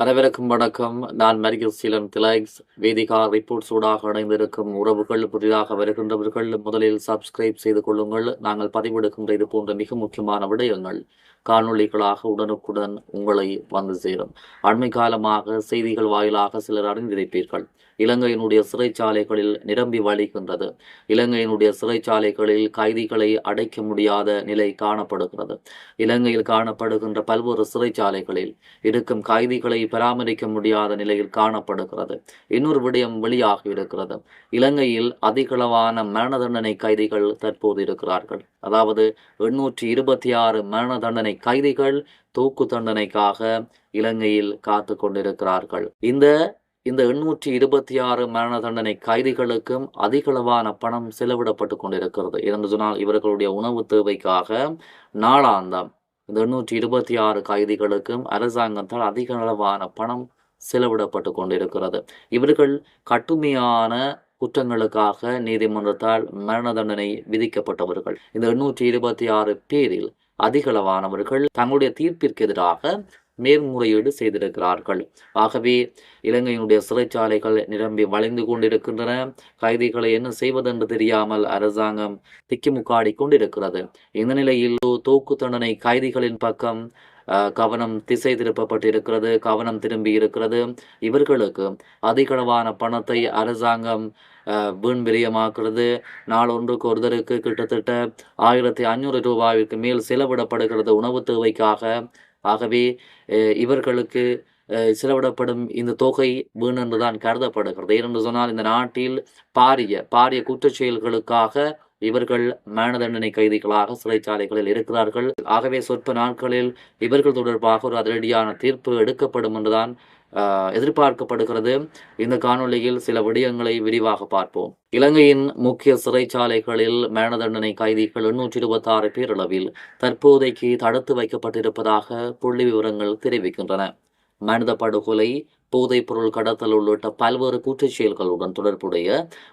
அனைவருக்கும் வணக்கம். நான் மரியல் சீலன் திலாக்ஸ். வேதிகா ரிப்போர்ட்ஸ் ஊடாக இணைந்திருக்கும் உறவுகள் புதிதாக வருகின்றவர்கள் முதலில் சப்ஸ்கிரைப் செய்து கொள்ளுங்கள். நாங்கள் பதிவெடுக்கின்ற இது போன்ற மிக முக்கியமான விடயங்கள். காணொளிகளாக உடனுக்குடன் உங்களை வந்து சேரும். அண்மை காலமாக செய்திகள் வாயிலாக சிலர் அறிந்திருப்பீர்கள். இலங்கையினுடைய சிறைச்சாலைகளில் நிரம்பி வழிகின்றது. இலங்கையினுடைய சிறைச்சாலைகளில் கைதிகளை அடைக்க முடியாத நிலை காணப்படுகிறது. இலங்கையில் காணப்படுகின்ற பல்வேறு சிறைச்சாலைகளில் இருக்கும் கைதிகளை பராமரிக்க முடியாத நிலையில் காணப்படுகிறது. இன்னொரு விடயம் வெளியாகி இருக்கிறது இலங்கையில் அதிகளவான மரண தண்டனை கைதிகள் தற்போது இருக்கிறார்கள். அதாவது எண்ணூற்றி இருபத்தி ஆறு மரண தண்டனை கைதிகள் தூக்கு தண்டனைக்காக இலங்கையில் காத்து கொண்டிருக்கிறார்கள். இந்த இந்த எண்ணூற்றி இருபத்தி ஆறு மரண தண்டனை கைதிகளுக்கும் அதிகளவான பணம் செலவிடப்பட்டு கொண்டிருக்கிறது. என்று சொன்னால் இவர்களுடைய உணவு தேவைக்காக நாளாந்தம் இந்த எண்ணூற்றி இருபத்தி ஆறு கைதிகளுக்கும் அரசாங்கத்தால் அதிக அளவான பணம் செலவிடப்பட்டு கொண்டிருக்கிறது. இவர்கள் கட்டுமையான குற்றங்களுக்காக நீதிமன்றத்தால் மரண தண்டனை விதிக்கப்பட்டவர்கள். இந்த எண்ணூற்றி இருபத்தி ஆறு பேரில் அதிகளவானவர்கள் தங்களுடைய தீர்ப்பிற்கு எதிராக மேல்முறையீடு செய்திருக்கிறார்கள். ஆகவே இலங்கையினுடைய சிறைச்சாலைகள் நிரம்பி வளைந்து கொண்டிருக்கின்றன. கைதிகளை என்ன செய்வதென்று தெரியாமல் அரசாங்கம் திக்கிமுக்காடி கொண்டிருக்கிறது. இந்த நிலையில் தூக்கு தண்டனை கைதிகளின் பக்கம் கவனம் திசை திருப்பப்பட்டிருக்கிறது கவனம் திரும்பி இருக்கிறது. இவர்களுக்கு அதிகளவான பணத்தை அரசாங்கம் வீண் விரயமாக்குறது நாளொன்றுக்கு ஒருத்தருக்கு கிட்டத்தட்ட ஆயிரத்தி ஐநூறு ரூபாய்க்கு மேல் செலவிடப்படுகிறது உணவு தேவைக்காக. ஆகவே இவர்களுக்கு செலவிடப்படும் இந்த தொகை வீண் என்றுதான் கருதப்படுகிறது. ஏனென்று சொன்னால் இந்த நாட்டில் பாரிய பாரிய குற்றச்செயல்களுக்காக இவர்கள் மரண தண்டனை கைதிகளாக சிறைச்சாலைகளில் இருக்கிறார்கள். ஆகவே சொற்ப நாட்களில் இவர்கள் தொடர்பாக ஒரு அதிரடியான தீர்ப்பு எடுக்கப்படும் என்றுதான் எதிர்பார்க்கப்படுகிறது. இந்த காணொலியில் சில விடயங்களை விரிவாக பார்ப்போம். இலங்கையின் முக்கிய சிறைச்சாலைகளில் மரண தண்டனை கைதிகள் எண்ணூற்றி இருபத்தி ஆறு பேரளவில் தற்போதைக்கு தடுத்து வைக்கப்பட்டிருப்பதாக புள்ளி விவரங்கள் தெரிவிக்கின்றன. மனித படுகொலை போதைப் பொருள் கடத்தல் உள்ளிட்ட பல்வேறு குற்றச் செயல்களுடன் தொடர்புடைய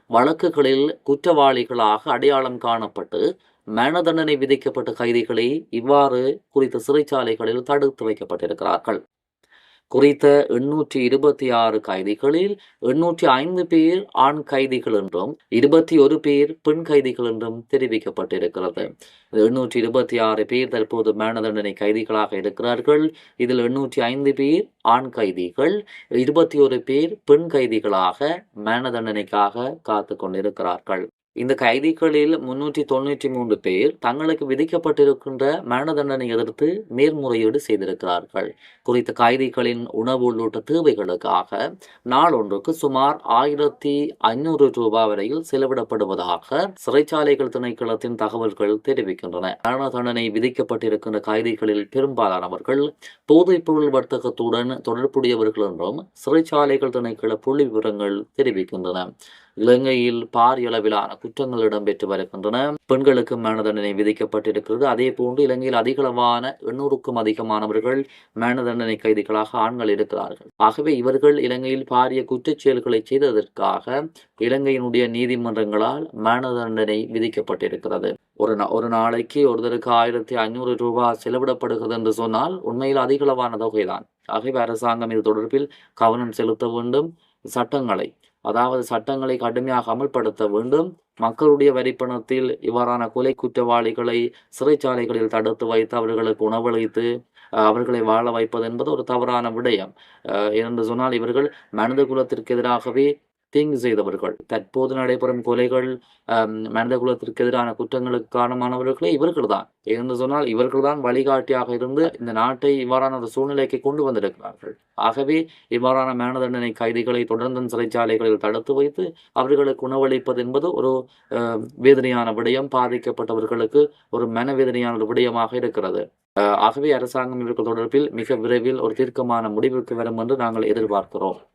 வழக்குகளில் குற்றவாளிகளாக அடையாளம் காணப்பட்டு மரண தண்டனை விதிக்கப்பட்ட கைதிகளை இவ்வாறு குறித்த சிறைச்சாலைகளில் தடுத்து வைக்கப்பட்டிருக்கிறார்கள். குறித்த எண்ணூற்றி இருபத்தி ஆறு கைதிகளில் எண்ணூற்றி ஐந்து பேர் ஆண் கைதிகள் என்றும் இருபத்தி ஒரு பேர் பெண் கைதிகள் என்றும் தெரிவிக்கப்பட்டிருக்கிறது. எண்ணூற்றி இருபத்தி ஆறு பேர் தற்போது மரண தண்டனை கைதிகளாக இருக்கிறார்கள் இதில் எண்ணூற்றி ஐந்து பேர் ஆண் கைதிகள் இருபத்தி ஒரு பேர் பெண் கைதிகளாக மரண தண்டனைக்காக காத்து கொண்டிருக்கிறார்கள். இந்த கைதிகளில் முன்னூற்றி தொண்ணூற்றி மூன்று பேர் தங்களுக்கு விதிக்கப்பட்டிருக்கின்ற மரண தண்டனை எதிர்த்து மேல்முறையீடு செய்திருக்கிறார்கள். குறித்த கைதிகளின் உணவு உள்ளிட்ட தேவைகளுக்காக நாளொன்றுக்கு சுமார் ஆயிரத்தி ஐநூறு ரூபாய் வரையில் செலவிடப்படுவதாக சிறைச்சாலைகள் திணைக்களத்தின் தகவல்கள் தெரிவிக்கின்றன. மரண தண்டனை விதிக்கப்பட்டிருக்கின்ற கைதிகளில் பெரும்பாலானவர்கள் போதைப் பொருள் வர்த்தகத்துடன் தொடர்புடையவர்கள் என்றும் சிறைச்சாலைகள் திணைக்கள புள்ளி விவரங்கள் தெரிவிக்கின்றன. இலங்கையில் பாரியளவிலான குற்றங்கள் இடம்பெற்று வருகின்றன. பெண்களுக்கு மரண தண்டனை விதிக்கப்பட்டிருக்கிறது. அதே போன்று இலங்கையில் அதிகளவான எண்ணூறுக்கும் அதிகமானவர்கள் மரண தண்டனை கைதிகளாக ஆண்கள் இருக்கிறார்கள். ஆகவே இவர்கள் இலங்கையில் பாரிய குற்றச் செயல்களை செய்ததற்காக இலங்கையினுடைய நீதிமன்றங்களால் மரண தண்டனை விதிக்கப்பட்டிருக்கிறது. ஒரு ஒரு நாளைக்கு ஒருத்தருக்கு ஆயிரத்தி ஐநூறு ரூபாய் செலவிடப்படுகிறது என்று சொன்னால் உண்மையில் அதிகளவான தொகைதான். ஆகவே அரசாங்கம் இது தொடர்பில் கவனம் செலுத்த வேண்டும். சட்டங்களை அதாவது சட்டங்களை கடுமையாக அமல்படுத்த வேண்டும். மக்களுடைய வரிப்பணத்தில் இவ்வாறான கொலை குற்றவாளிகளை சிறைச்சாலைகளில் தடுத்து வைத்து அவர்களுக்கு உணவளித்து அவர்களை வாழ வைப்பது என்பது ஒரு தவறான விடயம். என்று சொன்னால் இவர்கள் மனித குலத்திற்கு எதிராகவே தீங்கு செய்தவர்கள் தற்போது நடைபெறும் கொலைகள் மனித குலத்திற்கு எதிரான குற்றங்களுக்கு காரணமானவர்களே இவர்கள் தான். என்று சொன்னால் இவர்கள் தான் வழிகாட்டியாக இருந்து இந்த நாட்டை இவ்வாறான ஒரு சூழ்நிலைக்கு கொண்டு வந்திருக்கிறார்கள். ஆகவே இவ்வாறான மரண தண்டனை கைதிகளை தொடர்ந்து சிறைச்சாலைகளில் தடுத்து வைத்து அவர்களுக்கு உணவளிப்பது என்பது ஒரு வேதனையான விடயம். பாதிக்கப்பட்டவர்களுக்கு ஒரு மனவேதனையான ஒரு விடயமாக இருக்கிறது. ஆகவே அரசாங்கம் இவர்கள் தொடர்பில் மிக விரைவில் ஒரு தீர்க்கமான முடிவுக்கு வரும் என்று நாங்கள் எதிர்பார்க்கிறோம்.